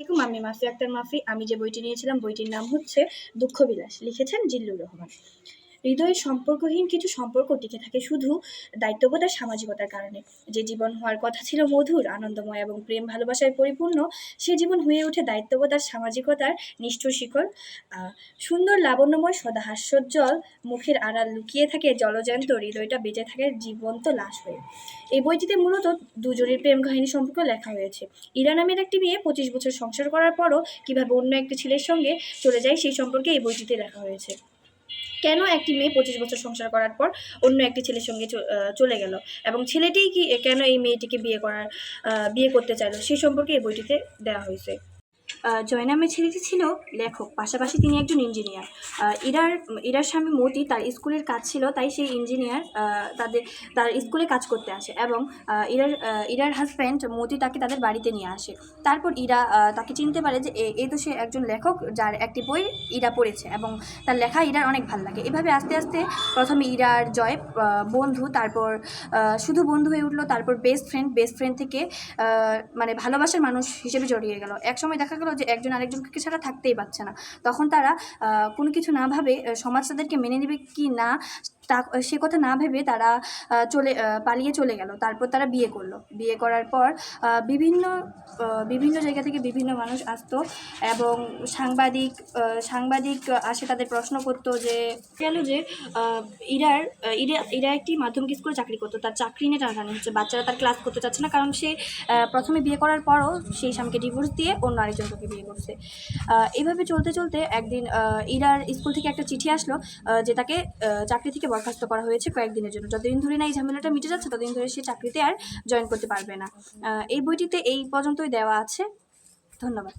আসসালামাইকুম আমি মাফি আক্তার মাফি। আমি যে বইটি নিয়েছিলাম, বইটির নাম হচ্ছে দুঃখ বিলাস লিখেছেন জিল্লুর রহমান। হৃদয়ের সম্পর্কহীন কিছু সম্পর্ক টিকে থাকে শুধু দায়িত্ববোধ আর সামাজিকতার কারণে। যে জীবন হওয়ার কথা ছিল মধুর, আনন্দময় এবং প্রেম ভালোবাসায় পরিপূর্ণ, সে জীবন হয়ে ওঠে দায়িত্ববোধ আর সামাজিকতার নিষ্ঠুর শিকড়। সুন্দর, লাবণ্যময় সদা হাস্যোজ্জ্বল মুখের আড়াল লুকিয়ে থাকে জলজ্যান্ত, হৃদয়টা বেঁচে থাকে জীবন্ত লাশ হয়ে। এই বইটিতে মূলত দুজনের প্রেম কাহিনী সম্পর্কে লেখা হয়েছে। ইরা নামের একটি মেয়ে পঁচিশ বছর সংসার করার পরও কীভাবে অন্য একটি ছেলের সঙ্গে চলে যায় সেই সম্পর্কে এই বইটিতে লেখা হয়েছে। কেন একটি মেয়ে পঁচিশ বছর সংসার করার পর অন্য একটি ছেলের সঙ্গে চলে গেল? এবং ছেলেটিই কি, কেন এই মেয়েটিকে বিয়ে করার বিয়ে করতে চাইল? সেই সম্পর্কে এই বইটিতে দেওয়া হয়েছে। আহ, জয় নামের ছেলেটি ছিল লেখক পাশাপাশি তিনি একজন ইঞ্জিনিয়ার। ইরার ইরার স্বামী মতি তার স্কুলের কাজ ছিল তাই সেই ইঞ্জিনিয়ার তাদের তার স্কুলে কাজ করতে আসে এবং ইরার ইরার হাজব্যান্ড মতি তাকে তাদের বাড়িতে নিয়ে আসে। তারপর ইরা তাকে চিনতে পারে যে এ- এই তো সে একজন লেখক যার একটি বই ইরা পড়েছে এবং তার লেখা ইরার অনেক ভালো লাগে। এভাবে আস্তে আস্তে প্রথমে ইরার জয় বন্ধু তারপর শুধু বন্ধু হয়ে উঠল তারপর বেস্ট ফ্রেন্ড বেস্ট ফ্রেন্ড থেকে মানে ভালোবাসার মানুষ হিসেবে জড়িয়ে গেল। একসময় দেখা গেল যে একজন আরেকজনকে ছাড়া থাকতেই পারছে না। তখন তারা কোনো কিছু না ভাবে সমাজ তাদেরকে মেনে নেবে কি না, তা, সে কথা না ভেবে তারা চলে পালিয়ে চলে গেল। তারপর তারা বিয়ে করল। বিয়ে করার পর বিভিন্ন বিভিন্ন জায়গা থেকে বিভিন্ন মানুষ আসতো এবং সাংবাদিক সাংবাদিক আসে তাদের প্রশ্ন করতো যে গেল যে ইরার ইরা ইরা একটি মাধ্যমিক স্কুলে চাকরি করতো তার চাকরি নিয়ে টানাটানি হচ্ছে বাচ্চারা তার ক্লাস করতে চাচ্ছে না কারণ সে প্রথমে বিয়ে করার পরও সেই স্বামীকে ডিভোর্স দিয়ে অন্য আরেকজনকে বিয়ে করছে। আহ, এইভাবে চলতে চলতে একদিন ইরার স্কুল থেকে একটা চিঠি আসলো যে তাকে চাকরি থেকে বরখাস্ত করা হয়েছে কয়েকদিনের জন্য। যতদিন ধরে না এই ঝামেলাটা মিটে যাচ্ছে ততদিন ধরে সে চাকরিতে আর জয়েন করতে পারবে না। এই বইটিতে এই পর্যন্তই দেওয়া আছে। ধন্যবাদ।